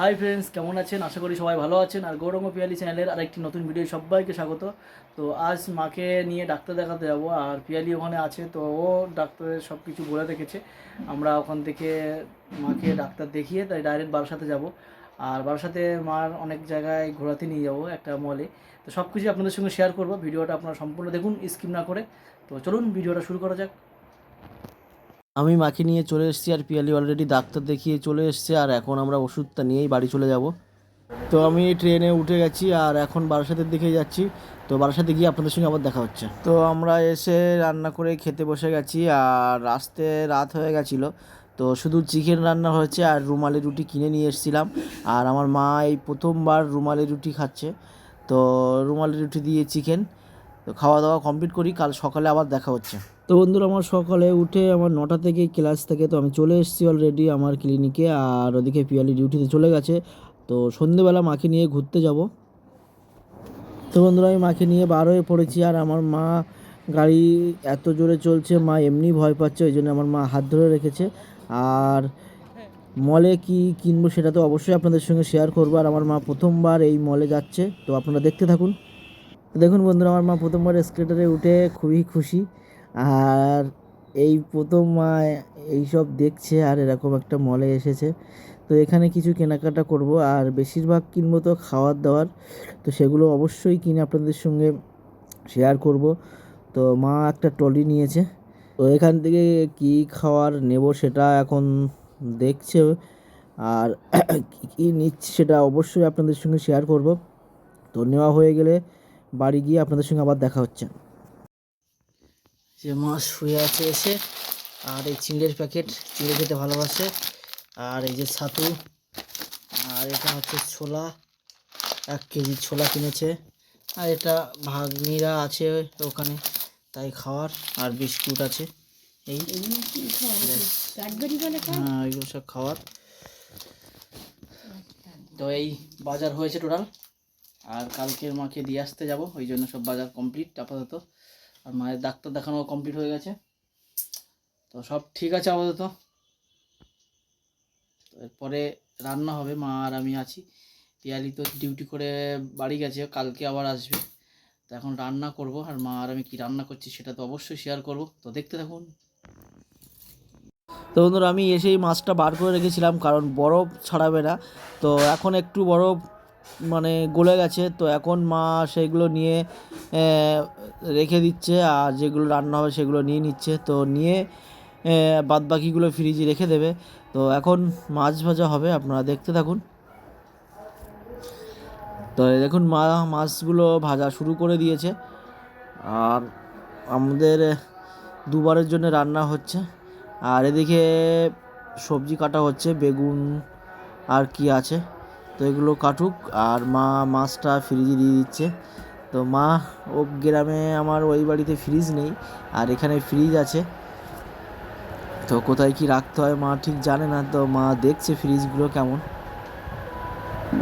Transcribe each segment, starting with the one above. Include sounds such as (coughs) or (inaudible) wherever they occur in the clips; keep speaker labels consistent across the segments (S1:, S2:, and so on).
S1: Hi friends কেমন আছেন? আশা করি সবাই ভালো আছেন। আর গৌরঙ্গ পিয়ালি চ্যানেলের আরেকটি নতুন ভিডিও সবাইকে স্বাগত। তো আজ মাকে নিয়ে ডাক্তার দেখাতে যাব। আর পিয়ালি ওখানে আছে, তো ও ডাক্তারের সব কিছু বলে রেখেছে। আমরা ওখান থেকে মাকে ডাক্তার দেখিয়ে তাই ডাইরেক্ট বারাসাতে যাব। আর বারাসাতে মার অনেক জায়গায় ঘোরাতে নিয়ে যাব, একটা মলে তো সব কিছু আপনাদের সঙ্গে শেয়ার করব। ভিডিওটা আপনারা সম্পূর্ণ দেখুন স্কিপ না করে। তো চলুন ভিডিওটা শুরু করা যাক। আমি মাকে নিয়ে চলে এসেছি আর পিয়ালি অলরেডি ডাক্তার দেখিয়ে চলে এসছে আর এখন আমরা ওষুধটা নিয়েই বাড়ি চলে যাব। তো আমি ট্রেনে উঠে গেছি আর এখন বারাসাতের দিকে যাচ্ছি। তো বারাসাতে গিয়ে আপনাদের সঙ্গে আবার দেখা হচ্ছে। তো আমরা এসে রান্না করে খেতে বসে গেছি আর রাস্তে রাত হয়ে গেছিল। তো শুধু চিকেন রান্না হয়েছে আর রুমালি রুটি কিনে নিয়ে এসেছিলাম। আর আমার মা এই প্রথমবার রুমালি রুটি খাচ্ছে। তো রুমালি রুটি দিয়ে চিকেন তো খাওয়া দাওয়া কমপ্লিট করি, কাল সকালে আবার দেখা হচ্ছে। তো বন্ধুরা, আমার সকালে উঠে আমার নটা থেকে ক্লাস থেকে তো আমি চলে এসেছি অলরেডি আমার ক্লিনিকে আর ওদিকে পিয়ালি ডিউটিতে চলে গেছে। তো সন্ধেবেলা মাকে নিয়ে ঘুরতে যাব। তো বন্ধুরা, আমি মাকে নিয়ে বার হয়ে পড়েছি, আর আমার মা গাড়ি এত জোরে চলছে, মা এমনি ভয় পাচ্ছে, ওই জন্য আমার মা হাত ধরে রেখেছে। আর মলে কি কিনবো সেটা তো অবশ্যই আপনাদের সঙ্গে শেয়ার করব, আর আমার মা প্রথমবার এই মলে যাচ্ছে। তো আপনারা দেখতে থাকুন। দেখুন বন্ধুরা, আমার মা প্রথমবার স্কেটারে উঠে খুবই খুশি। আর এই প্রথম মা এইসব দেখছে আর এরকম একটা মলে এসেছে। তো এখানে কিছু কেনাকাটা করব। আর বেশিরভাগ কিনবো তো খাওয়ার দাওয়ার। তো সেগুলো অবশ্যই কিনে আপনাদের সঙ্গে শেয়ার করব। তো মা একটা ট্রলি নিয়েছে। তো এখান থেকে কি খাওয়ার নেব সেটা এখন দেখছে। আর (coughs) কী কী নিচ্ছে সেটা অবশ্যই আপনাদের সঙ্গে শেয়ার করব। তো নেওয়া হয়ে গেলে বাড়ি গিয়ে আপনাদের সঙ্গে আবার দেখা হচ্ছে। যে মাছ শুয়ে আছে এসে, আর এই চিংড়ির প্যাকেট, চিংড়ি খেতে ভালোবাসে। আর এই যে ছাতু, আর এটা হচ্ছে ছোলা, এক কেজি ছোলা কিনেছে। আর এটা ভাগ্নিরা আছে ওখানে, তাই খাওয়ার, আর বিস্কুট আছে। এই হ্যাঁ এগুলো সব খাওয়ার। তো এই বাজার হয়েছে টোটাল। আর কালকের মাকে দিয়ে আসতে যাব, ওই জন্য সব বাজার কমপ্লিট, আপাতত। আর মায়ের ডাক্তার দেখানো কমপ্লিট হয়ে গেছে। তো সব ঠিক আছে আপাতত। এরপরে রান্না হবে, মা আর আমি আছি। পিয়ালি তো ডিউটি করে বাড়ি গেছে, কালকে আবার আসবে। তো এখন রান্না করব, আর মা আর আমি কি রান্না করছি সেটা তো অবশ্যই শেয়ার করব। তো দেখতে থাকুন। তো বন্ধুরা, আমি এসেই মাছটা বার করে রেখেছিলাম, কারণ বরফ ছাড়াবে না। তো এখন একটু বরফ মানে গলে গেছে। তো এখন মা সেইগুলো নিয়ে রেখে দিচ্ছে আর যেগুলো রান্না হবে সেগুলো নিয়ে নিচ্ছে। তো নিয়ে বাদ বাকিগুলো ফ্রিজে রেখে দেবে। তো এখন মাছ ভাজা হবে, আপনারা দেখতে থাকুন। তো দেখুন মা মাছগুলো ভাজা শুরু করে দিয়েছে। আর আমাদের দুবারের জন্য রান্না হচ্ছে। আর এদিকে সবজি কাটা হচ্ছে, বেগুন আর কি আছে। তো এগুলো কাটুক আর মা মাছটা ফ্রিজে দিয়ে দিচ্ছে। তো মা, ও গ্রামে আমার ওই বাড়িতে ফ্রিজ নেই আর এখানে ফ্রিজ আছে। তো কোথায় কি রাখতে হয় মা ঠিক জানে না, তো মা দেখছে ফ্রিজগুলো কেমন।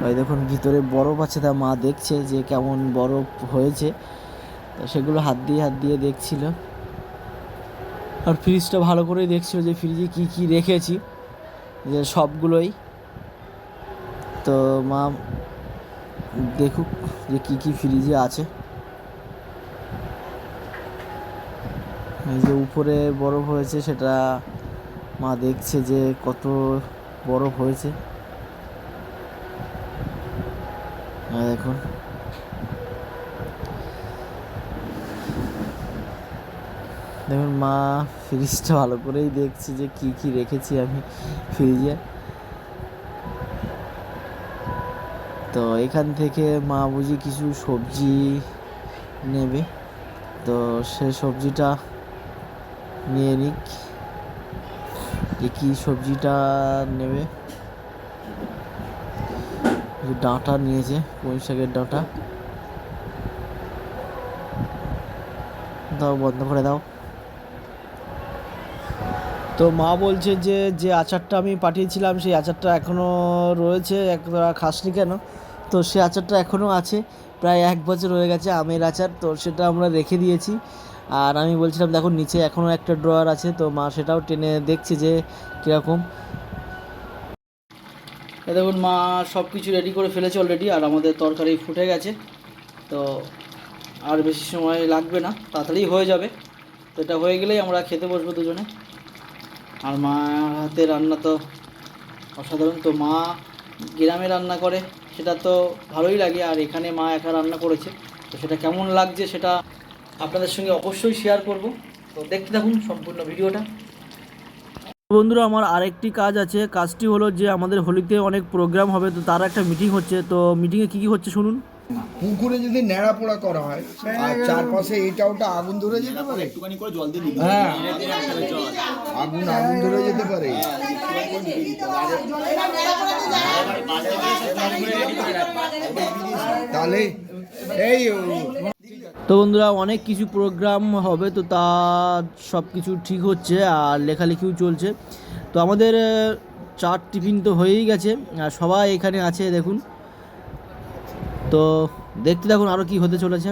S1: ওই দেখুন, ভিতরে বরফ আছে তা মা দেখছে যে কেমন বরফ হয়েছে। তো সেগুলো হাত দিয়ে হাত দিয়ে দেখছিল। আর ফ্রিজটা ভালো করেই দেখছিল যে ফ্রিজে কি কি রেখেছি। যে সবগুলোই তো মা দেখুক যে কি কি ফ্রিজে আছে। এই যে উপরে বরফ হয়েছে, সেটা মা দেখছে যে কত বরফ হয়েছে। হ্যাঁ দেখুন। দেখুন মা ফ্রিজটা ভালো করেই দেখছে যে কি কি রেখেছি আমি ফ্রিজে তো এখান থেকে মা বুঝি কিছু সবজি নেবে। তো সে সবজিটা নিয়ে নিক। যে কী সবজিটা নেবে? ডাঁটা নিয়েছে পুঁই শাকের ডাঁটা? দাও, বন্ধ করে দাও। তো মা বলছে যে যে আচারটা আমি পাঠিয়েছিলাম, সেই আচারটা এখনও রয়েছে একবার খাসনি কেন? তো সে আচারটা এখনও আছে, প্রায় এক বছর হয়ে গেছে আমের আচার, তো সেটা আমরা রেখে দিয়েছি। আর আমি বলছিলাম, দেখো, নিচে এখনও একটা ড্রয়ার আছে। তো মা সেটাও টেনে দেখছে যে কীরকম। দেখুন, মা সব কিছু রেডি করে ফেলেছে অলরেডি আর আমাদের তরকারি ফুটে গেছে। তো আর বেশি সময় লাগবে না, তাড়াতাড়ি হয়ে যাবে। তো এটা হয়ে গেলেই আমরা খেতে বসবো দুজনে। আর মা হাতে রান্না তো অসাধারণ। তো মা গ্রামে রান্না করে, সেটা তো ভালোই লাগে। আর এখানে মা একা রান্না করেছে। তো সেটা কেমন লাগছে সেটা আপনাদের সঙ্গে অবশ্যই শেয়ার করব। তো দেখতে থাকুন সম্পূর্ণ ভিডিওটা। বন্ধুরা, আমার আরেকটি কাজ আছে। কাজটি হলো যে আমাদের হোলিতে অনেক প্রোগ্রাম হবে, তো তার একটা মিটিং হচ্ছে। তো মিটিংয়ে কী কী হচ্ছে শুনুন।
S2: পুকুরে যদি ন্যাড়া পোড়া করা হয় আর চারপাশে এটা ওটা আগুন ধরে যেতে পারে?
S3: একটুখানি করে জল দিয়ে
S2: হ্যাঁ। আগুন আগুন ধরে যেতে পারে। তাহলে এই
S1: তো বন্ধুরা অনেক কিছু প্রোগ্রাম হবে তো তা সব কিছু ঠিক হচ্ছে আর লেখালেখিও চলছে। তো আমাদের চার টিফিন তো হয়েই গেছে আর সবাই এখানে আছে দেখুন। তো দেখতে দেখুন আরও কি হতে চলেছে।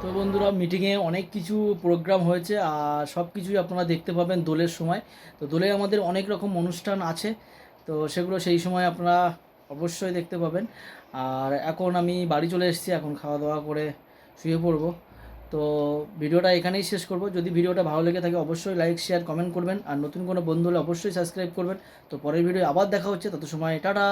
S1: তো বন্ধুরা মিটিংয়ে অনেক কিছু প্রোগ্রাম হয়েছে, আর সব কিছুই আপনারা দেখতে পাবেন দোলের সময়। তো দোলে আমাদের অনেক রকম অনুষ্ঠান আছে, তো সেগুলো সেই সময় আপনারা অবশ্যই দেখতে পাবেন। আর এখন আমি বাড়ি চলে এসেছি, এখন খাওয়া দাওয়া করে শুয়ে পড়ব। তো ভিডিওটা এখানেই শেষ করব। যদি ভিডিওটা ভালো লেগে থাকে, অবশ্যই লাইক শেয়ার কমেন্ট করবেন। আর নতুন কোনো বন্ধু হলে অবশ্যই সাবস্ক্রাইব করবেন। তো পরের ভিডিও আবার দেখা হচ্ছে তত সময় টাটা।